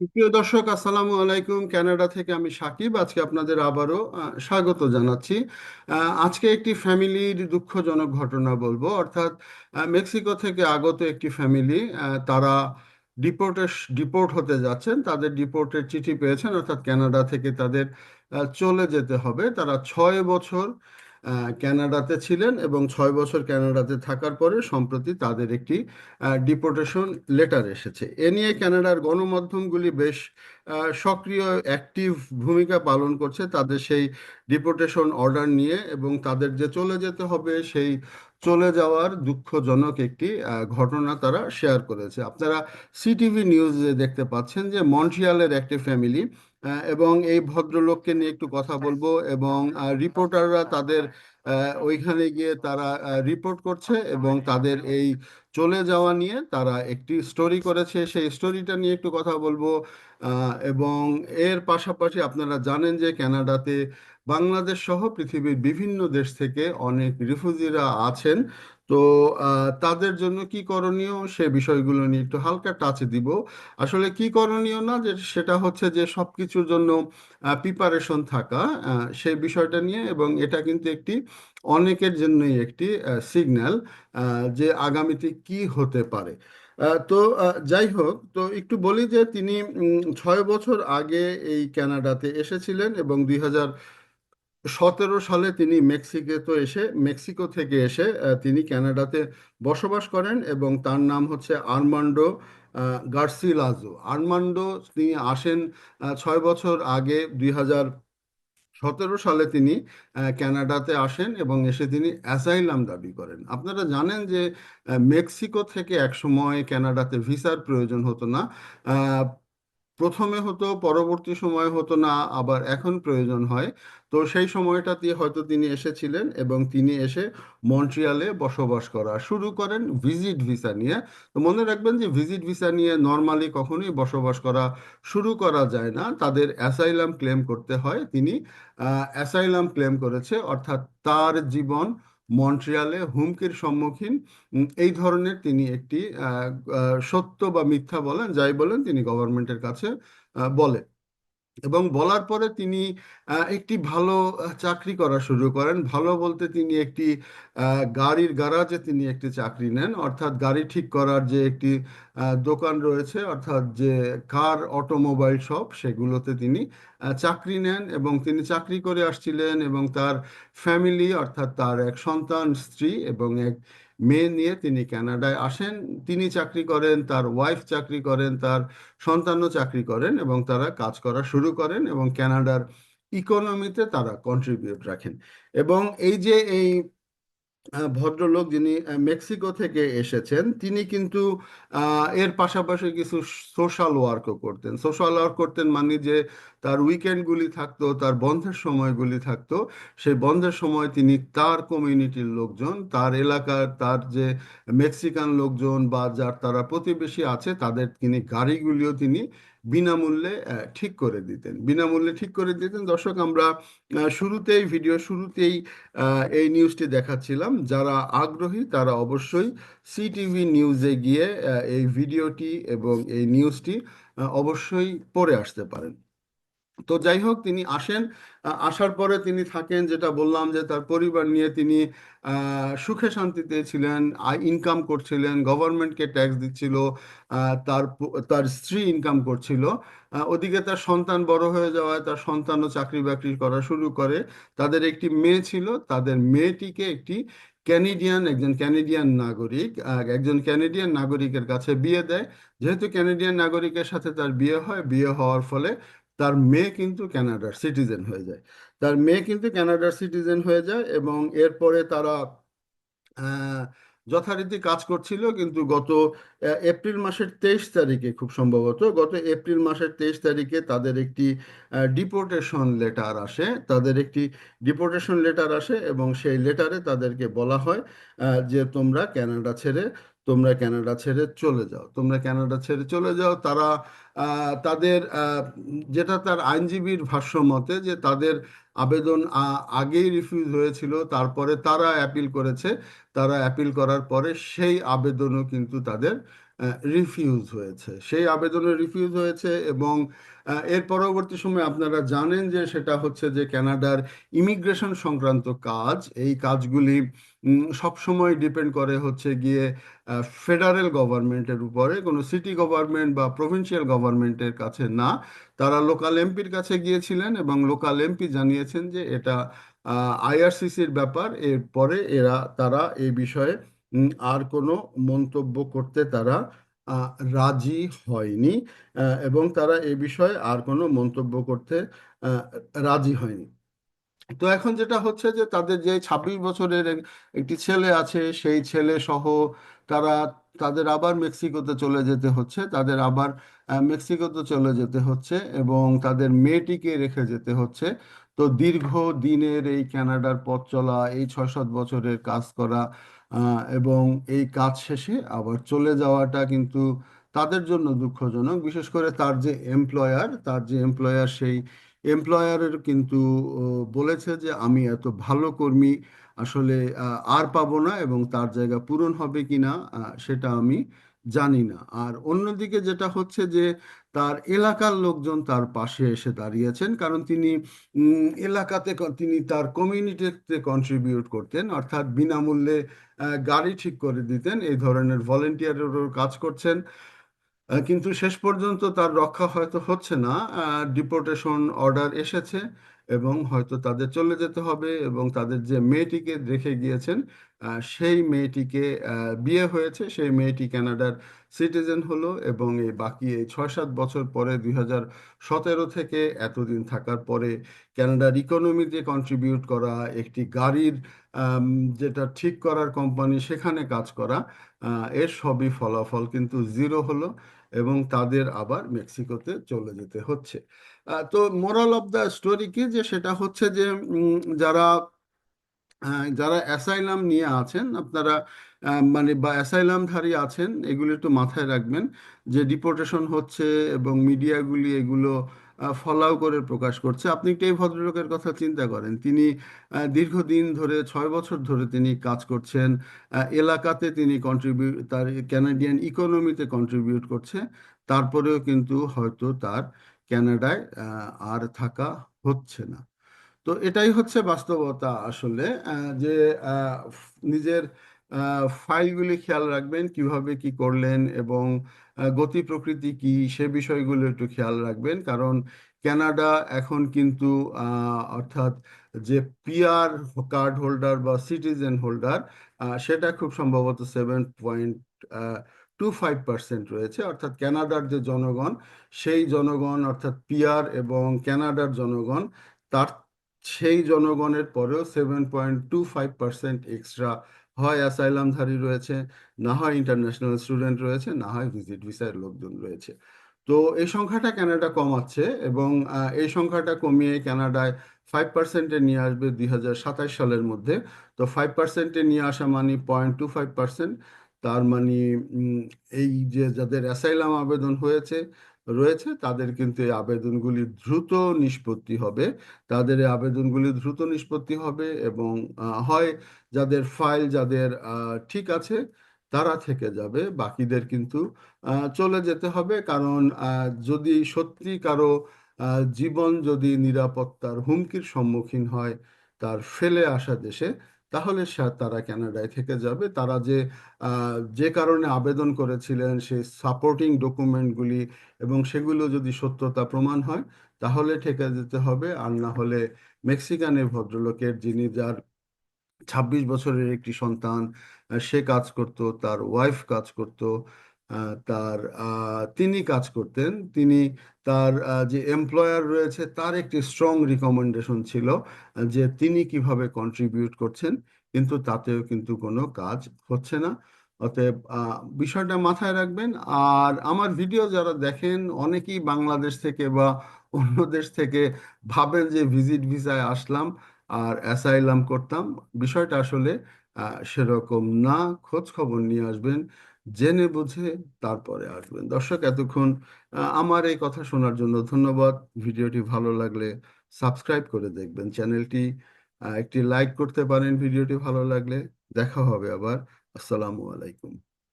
প্রিয় দর্শক, আসসালামু আলাইকুম। কানাডা থেকে আমি সাকিব। আজকে আপনাদের আবারও স্বাগত জানাচ্ছি। আজকে একটি ফ্যামিলির দুঃখজনক ঘটনা বলব। অর্থাৎ মেক্সিকো থেকে আগত একটি ফ্যামিলি তারা ডিপোর্টে, ডিপোর্ট হতে যাচ্ছেন। তাদের ডিপোর্টের চিঠি পেয়েছেন। অর্থাৎ কানাডা থেকে তাদের চলে যেতে হবে। তারা ছয় বছর আহ, কানাডাতে ছিলেন এবং ছয় বছর ক্যানাডাতে থাকার পরে সম্প্রতি তাদের একটি ডিপোর্টেশন লেটার এসেছে। এ নিয়ে কানাডার গণমাধ্যমগুলি বেশ সক্রিয় অ্যাক্টিভ ভূমিকা পালন করছে তাদের সেই ডিপোর্টেশন অর্ডার নিয়ে এবং তাদের যে চলে যেতে হবে সেই চলে যাওয়ার দুঃখজনক একটি ঘটনা তারা শেয়ার করেছে। আপনারা সিটিভি নিউজে দেখতে পাচ্ছেন যে মন্ট্রিয়ালের একটি ফ্যামিলি এবং এই ভদ্রলোককে নিয়ে একটু কথা বলব এবং রিপোর্টাররা তাদের ওইখানে গিয়ে তারা রিপোর্ট করছে এবং তাদের এই চলে যাওয়া নিয়ে তারা একটি স্টোরি করেছে। সেই স্টোরিটা নিয়ে একটু কথা বলব এবং এর পাশাপাশি আপনারা জানেন যে কানাডাতে বাংলাদেশ সহ পৃথিবীর বিভিন্ন দেশ থেকে অনেক রিফিউজিরা আছেন। তো তাদের জন্য কি করণীয় সে বিষয়গুলো নিয়ে একটু হালকা টাচ দিব। আসলে কি করণীয় না যে, সেটা হচ্ছে যে সব কিছুর জন্য প্রিপারেশন থাকা সেই বিষয়টা নিয়ে এবং এটা কিন্তু একটি অনেকের জন্যই একটি সিগন্যাল যে আগামীতে কি হতে পারে। তো যাই হোক, তো একটু বলি যে, তিনি ছয় বছর আগে এই কানাডাতে এসেছিলেন এবং দুই হাজার সতেরো সালে তিনি মেক্সিকোতে এসে মেক্সিকো থেকে এসে তিনি কানাডাতে বসবাস করেন এবং তার নাম হচ্ছে আর্মান্ডো গার্সিলাজো। আর্মান্ডো তিনি আসেন ছয় বছর আগে দুই সতেরো সালে তিনি আহ, কানাডাতে আসেন এবং এসে তিনি অ্যাসাইলাম দাবি করেন। আপনারা জানেন যে মেক্সিকো থেকে একসময় ক্যানাডাতে ভিসার প্রয়োজন হতো না। প্রথমে হতো, পরবর্তী সময় হতো না, আবার এখন প্রয়োজন হয়। তো সেই সময়টাতে হয়তো তিনি এসেছিলেন এবং তিনি এসে মন্ট্রিয়ালে বসবাস করা শুরু করেন ভিজিট ভিসা নিয়ে। তো মনে রাখবেন যে ভিজিট ভিসা নিয়ে নর্মালি কখনোই বসবাস করা শুরু করা যায় না। তাদের অ্যাসাইলাম ক্লেম করতে হয়। তিনি অ্যাসাইলাম ক্লেম করেছে, অর্থাৎ তার জীবন মন্ট্রিয়ালে হুমকির সম্মুখীন। এই ধরনের তিনি একটি সত্য বা মিথ্যা বলেন, যাই বলেন তিনি গভর্নমেন্টের কাছে বলে এবং বলার পরে তিনি একটি ভালো চাকরি করা শুরু করেন। ভালো বলতে তিনি একটি গাড়ির গ্যারাজে তিনি একটি চাকরি নেন। অর্থাৎ গাড়ি ঠিক করার যে একটি দোকান রয়েছে, অর্থাৎ যে কার অটোমোবাইল শপ, সেগুলোতে তিনি চাকরি নেন এবং তিনি চাকরি করে আসছিলেন এবং তার ফ্যামিলি, অর্থাৎ তার এক সন্তান, স্ত্রী এবং এক মেয়ে নিয়ে তিনি কানাডায় আসেন, তিনি চাকরি করেন, তার ওয়াইফ চাকরি করেন, তার সন্তানও চাকরি করেন এবং তারা কাজ করা শুরু করেন এবং কানাডার ইকোনমিতে তারা কন্ট্রিবিউট রাখেন। এবং এই যে এই ভদ্রলোক যিনি মেক্সিকো থেকে এসেছেন, তিনি কিন্তু এর পাশাপাশি কিছু সোশ্যাল ওয়ার্কও করতেন। সোশ্যাল ওয়ার্ক করতেন মানে যে তার উইকেন্ডগুলি থাকতো, তার বন্ধের সময়গুলি থাকতো। সেই বন্ধের সময় তিনি তার কমিউনিটির লোকজন, তার এলাকার, তার যে মেক্সিকান লোকজন বা যার তারা প্রতিবেশী আছে, তাদের তিনি গাড়িগুলিও তিনি বিনামূল্যে ঠিক করে দিতেন। বিনামূল্যে ঠিক করে দিতেন। দর্শক, আমরা শুরুতেই ভিডিও শুরুতেই এই নিউজটি দেখাচ্ছিলাম। যারা আগ্রহী, তারা অবশ্যই সিটিভি নিউজে গিয়ে এই ভিডিওটি এবং এই নিউজটি অবশ্যই পড়ে আসতে পারেন। তো যাই হোক, তিনি আসেন। আসার পরে তিনি থাকেন, যেটা বললাম যে তার পরিবার নিয়ে তিনি সুখে শান্তিতে ছিলেন ইনকাম করছিলেন গভর্নমেন্টকে ট্যাক্স দিচ্ছিল তার তার স্ত্রী ইনকাম করছিল। ওদিকে তার সন্তান বড় হয়ে যাওয়ায় তার সন্তানও চাকরি বাকরি করা শুরু করে। তাদের একটি মেয়ে ছিল, তাদের মেয়েটিকে একটি ক্যানেডিয়ান একজন ক্যানেডিয়ান নাগরিক একজন ক্যানেডিয়ান নাগরিকের কাছে বিয়ে দেয়। যেহেতু ক্যানেডিয়ান নাগরিকের সাথে তার বিয়ে হয়, বিয়ে হওয়ার ফলে তার মেয়ে কিন্তু কানাডার সিটিজেন হয়ে যায়। তার মেয়ে কিন্তু কানাডার সিটিজেন হয়ে যায় এবং এরপরে তারা যথারীতি কাজ করছিল কিন্তু গত এপ্রিল মাসের তেইশ তারিখে খুব সম্ভবত গত এপ্রিল মাসের তেইশ তারিখে তাদের একটি ডিপোর্টেশন লেটার আসে। তাদের একটি ডিপোর্টেশন লেটার আসে এবং সেই লেটারে তাদেরকে বলা হয় যে তোমরা কানাডা ছেড়ে তোমরা ক্যানাডা ছেড়ে চলে যাও। তোমরা ক্যানাডা ছেড়ে চলে যাও, তারা তাদের যেটা তার আইনজীবীর ভাষ্য মতে যে তাদের আবেদন আগেই রিফিউজ হয়েছিল, তারপরে তারা অ্যাপিল করেছে। তারা অ্যাপিল করার পরে সেই আবেদনও কিন্তু তাদের রিফিউজ হয়েছে। সেই আবেদনে রিফিউজ হয়েছে এবং এর পরবর্তী সময় আপনারা জানেন যে সেটা হচ্ছে যে ক্যানাডার ইমিগ্রেশন সংক্রান্ত কাজ। এই কাজগুলি সবসময় ডিপেন্ড করে হচ্ছে গিয়ে ফেডারেল গভর্নমেন্টের উপরে। কোনো সিটি গভর্নমেন্ট বা প্রভিন্সিয়াল গভর্নমেন্টের কাছে না। তারা লোকাল এমপির কাছে গিয়েছিলেন এবং লোকাল এমপি জানিয়েছেন যে এটা আইআরসিসির ব্যাপার। এরপরে এরা, তারা এই বিষয়ে আর কোনো মন্তব্য করতে তারা রাজি হয়নি এবং তারা এ বিষয়ে আর কোনো মন্তব্য করতে রাজি হয়নি। তো এখন যেটা হচ্ছে যে তাদের যে ছাব্বিশ বছরের একটি ছেলে আছে, সেই ছেলে সহ তারা, তাদের আবার মেক্সিকোতে চলে যেতে হচ্ছে, তাদের আবার মেক্সিকোতে চলে যেতে হচ্ছে এবং তাদের মেয়েটিকে রেখে যেতে হচ্ছে। তো দীর্ঘ দিনের এই ক্যানাডার পথ চলা এই ছয় সাত বছরের কাজ করা এবং এই কাজ শেষে আবার চলে যাওয়াটা কিন্তু তাদের জন্য দুঃখজনক। বিশেষ করে তার যে এমপ্লয়ার তার যে এমপ্লয়ার সেই এমপ্লয়ারের কিন্তু বলেছে যে আমি এত ভালো কর্মী আসলে আর পাবো না এবং তার জায়গা পূরণ হবে কিনা আহ, সেটা আমি জানি না। আর অন্যদিকে যেটা হচ্ছে যে, তার এলাকার লোকজন তার পাশে এসে দাঁড়িয়েছেন, কারণ তিনি এলাকাতে তিনি তার কমিউনিটিতে কন্ট্রিবিউট করতেন, অর্থাৎ বিনামূল্যে গাড়ি ঠিক করে দিতেন, এই ধরনের ভলেন্টিয়ারেরও কাজ করছেন। কিন্তু শেষ পর্যন্ত তার রক্ষা হয়তো হচ্ছে না। ডিপোর্টেশন অর্ডার এসেছে। এবং হয়তো তাদের চলে যেতে হবে এবং তাদের যে মেয়েটিকে রেখে গিয়েছেন সেই মেয়েটিকে বিয়ে হয়েছে। সেই মেয়েটি কানাডার সিটিজেন হলো এবং এই বাকি এই ছয় সাত বছর পরে দুই হাজার সতেরো থেকে এতদিন থাকার পরে ক্যানাডার ইকোনমিতে কন্ট্রিবিউট করা, একটি গাড়ির যেটা ঠিক করার কোম্পানি সেখানে কাজ করা এর সবই ফলাফল কিন্তু জিরো হলো। এবং তাদের আবার মেক্সিকোতে চলে যেতে হচ্ছে। তো মোরাল অব দ্য স্টোরি কি? যে সেটা হচ্ছে যে যারা যারা অ্যাসাইলাম নিয়ে আছেন, আপনারা মানে বা অ্যাসাইলামধারী আছেন, এগুলো একটু মাথায় রাখবেন। যে ডিপোর্টেশন হচ্ছে এবং মিডিয়াগুলি এগুলো ফলাও করে প্রকাশ করছে। আপনি একটু এই ভদ্রলোকের কথা চিন্তা করেন। তিনি দীর্ঘদিন ধরে, ছয় বছর ধরে তিনি কাজ করছেন। এলাকাতে তিনি কন্ট্রিবিউট তার ক্যানাডিয়ান ইকোনমিতে কন্ট্রিবিউট করছে। তারপরেও কিন্তু হয়তো তার ক্যানাডায় আর থাকা হচ্ছে না। তো এটাই হচ্ছে বাস্তবতা আসলে যে নিজের ফাইলগুলি খেয়াল রাখবেন কীভাবে কি করলেন এবং গতি প্রকৃতি কি, সে বিষয়গুলো একটু খেয়াল রাখবেন। কারণ ক্যানাডা এখন কিন্তু অর্থাৎ যে পিআর কার্ড হোল্ডার বা সিটিজেন হোল্ডার সেটা খুব সম্ভবত seven point two five percent রয়েছে। অর্থাৎ ক্যানাডার যে জনগণ, সেই জনগণ, অর্থাৎ পিআর এবং ক্যানাডার জনগণ, তার, সেই জনগণের পরেও seven point two five percent extra হয় অ্যাসাইলামধারী রয়েছে, না হয় ইন্টারন্যাশনাল স্টুডেন্ট রয়েছে, না হয় ভিজিট ভিসার লোকজন রয়েছে। তো এই সংখ্যাটা কানাডা কমাচ্ছে এবং এই সংখ্যাটা কমিয়ে কানাডায় ফাইভ পার্সেন্টে নিয়ে আসবে দুই হাজার সাতাশ সালের মধ্যে। তো ফাইভ পার্সেন্টে নিয়ে আসা মানে পয়েন্ট টু ফাইভ পার্সেন্ট তার মানে এই যে যাদের অ্যাসাইলাম আবেদন হয়েছে রয়েছে, তাদের কিন্তু এই আবেদনগুলি দ্রুত নিষ্পত্তি হবে। তাদের এই আবেদনগুলি দ্রুত নিষ্পত্তি হবে এবং হয় যাদের ফাইল যাদের ঠিক আছে তারা থেকে যাবে, বাকিদের কিন্তু চলে যেতে হবে। কারণ যদি সত্যি কারও জীবন যদি নিরাপত্তার হুমকির সম্মুখীন হয়, তার ফেলে আসা দেশে তাহলে তারা ক্যানাডায় থেকে যাবে। তারা যে যে কারণে আবেদন করেছিলেন সেই সাপোর্টিং ডকুমেন্টগুলি এবং সেগুলো যদি সত্যতা প্রমাণ হয়, তাহলে ঠেকে যেতে হবে। আর না হলে মেক্সিকানের ভদ্রলোকের যিনি যার ছাব্বিশ বছরের একটি সন্তান, সে কাজ করত, তার ওয়াইফ কাজ করত তার তিনি কাজ করতেন। তিনি তার যে এমপ্লয়ার রয়েছে, তার একটি স্ট্রং রিকমেন্ডেশন ছিল যে তিনি কীভাবে কন্ট্রিবিউট করছেন, কিন্তু তাতেও কিন্তু কোনো কাজ হচ্ছে না। অতএব বিষয়টা মাথায় রাখবেন। আর আমার ভিডিও যারা দেখেন, অনেকেই বাংলাদেশ থেকে বা অন্য দেশ থেকে ভাবেন যে ভিজিট ভিসায় আসলাম আর অ্যাসাইলাম করতাম। বিষয়টা আসলে সেরকম না। খোঁজ খবর নিয়ে আসবেন। জেনে বুঝে তারপরে আসবেন। দর্শক, এতক্ষণ আমার এই কথা শোনার জন্য ধন্যবাদ। ভিডিওটি ভালো লাগলে সাবস্ক্রাইব করে দেখবেন। চ্যানেলটি একটি লাইক করতে পারেন ভিডিওটি ভালো লাগলে। দেখা হবে আবার। আসসালামু আলাইকুম।